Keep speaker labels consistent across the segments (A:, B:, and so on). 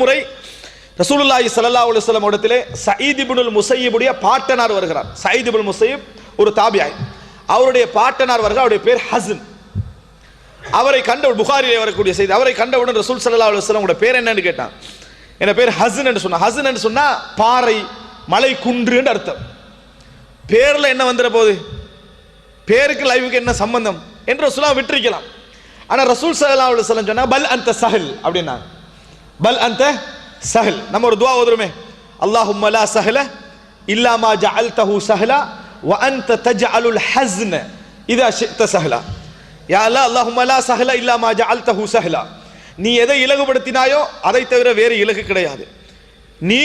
A: முறை ரசூலுல்லாஹி சல்லா அலைஹி வஸல்லம் இடத்திலே சயீத் இப்னுல் பாட்டனார் வருகிறார். சயீத் இப்னுல் ஒரு தாபியாய். அவருடைய பாட்டனார் வருகிறார். அவருடைய பேர் ஹசன் அவரை கண்ட புகாரிலே வரக்கூடிய செய்தி. அவரை கண்டவுடன் ரசூல் சல்லா அலுவலம் உடைய பேர் என்னன்னு கேட்டான். என் பேர்? ஹசன் என்று சொன்னா ஹசன் என்று சொன்னா பாறை மலை குன்று என்று அர்த்தம். பேர்ல என்ன வந்துட போகுது? பேருக்கு லைவுக்கு என்ன சம்பந்தம்? என்று ரசூலா விட்டுருக்கலாம். ஆனா ரசூல் சல்லா அலுவலம் சொன்னா பல் அந்த சஹல் அப்படின்னாங்க. பல் அந்த சஹல். நம்ம ஒரு துவா ஓதுருமே அல்லாஹும்ம லா சஹல இல்லா மா ஜஅல்தஹு சஹலா வ அன்த தஜஅலுல் ஹஸ்ன இதா ஷிஅத சஹலா. யா அல்லா அல்லாஹும்ம லா சஹல இல்லா மா ஜஅல்தஹு சஹலா. நீ எதை இலகுபடுத்தினாயோ அதை தவிர வேறு இலகு கிடையாது. நீ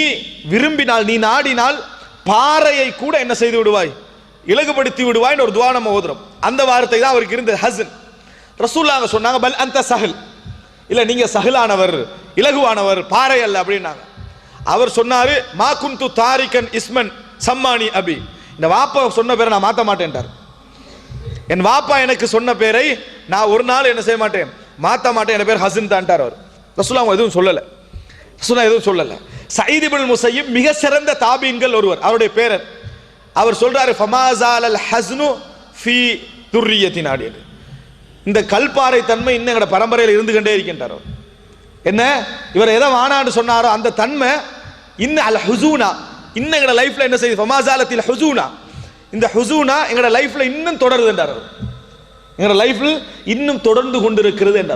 A: விரும்பினால் நீ நாடினால் பாறையை கூட என்ன செய்து விடுவாய்? இலகுபடுத்தி விடுவாய்னு ஒரு துவா நம்ம ஓதுறோம். அந்த வார்த்தை தான் அவருக்கு இருந்தது ஹசன் ரசூல்லாங்க சொன்னாங்க பல் அந்த சஹல். இல்ல நீங்க சஹலானவர். இலகுவானவர் பாறை அல்ல அப்படின்னாங்க. அவர் சொன்னாரு மா குந்து தாரிகன் இஸ்மன் சம்மானி அபி. இந்த வாப்பா சொன்ன பேரை நான் மாற்ற மாட்டேன்ட்டார். என் வாப்பா எனக்கு சொன்ன பேரை நான் ஒரு நாள் என்ன செய்ய மாட்டேன்? மாற்ற மாட்டேன் என் பேர் ஹசின் தான்ட்டார் அவர். ரசுல்லா அவங்க எதுவும் சொல்லலை. ரசுல்லா எதுவும் சொல்லலை. சைதிபுல் முசையும் மிக சிறந்த தாபீன்கள் ஒருவர் அவருடைய பேரர். அவர் சொல்றாரு ஃபமாசால் அல் ஹஸ்னு ஃபி துர்ரியத்தின் ஆடியது இந்த கல்பாறை தன்மை இன்னும் எங்களோட பரம்பரையில் இருந்து கொண்டே இருக்கின்றார் அவர். என்ன? இவர் எதை வானான்னு சொன்னாரோ அந்த தன்மை இன்னும் அல் ஹுசூனா. இன்னும் எங்களோட லைஃப்ல என்ன செய்யுது? ஃபமாசாலத்தில் ஹுசூனா. இந்த ஹுசூனா எங்களோட லைஃப்ல இன்னும் தொடருது என்றார் எங்களோட லைஃப்ல இன்னும் தொடர்ந்து கொண்டிருக்கிறது என்றார்.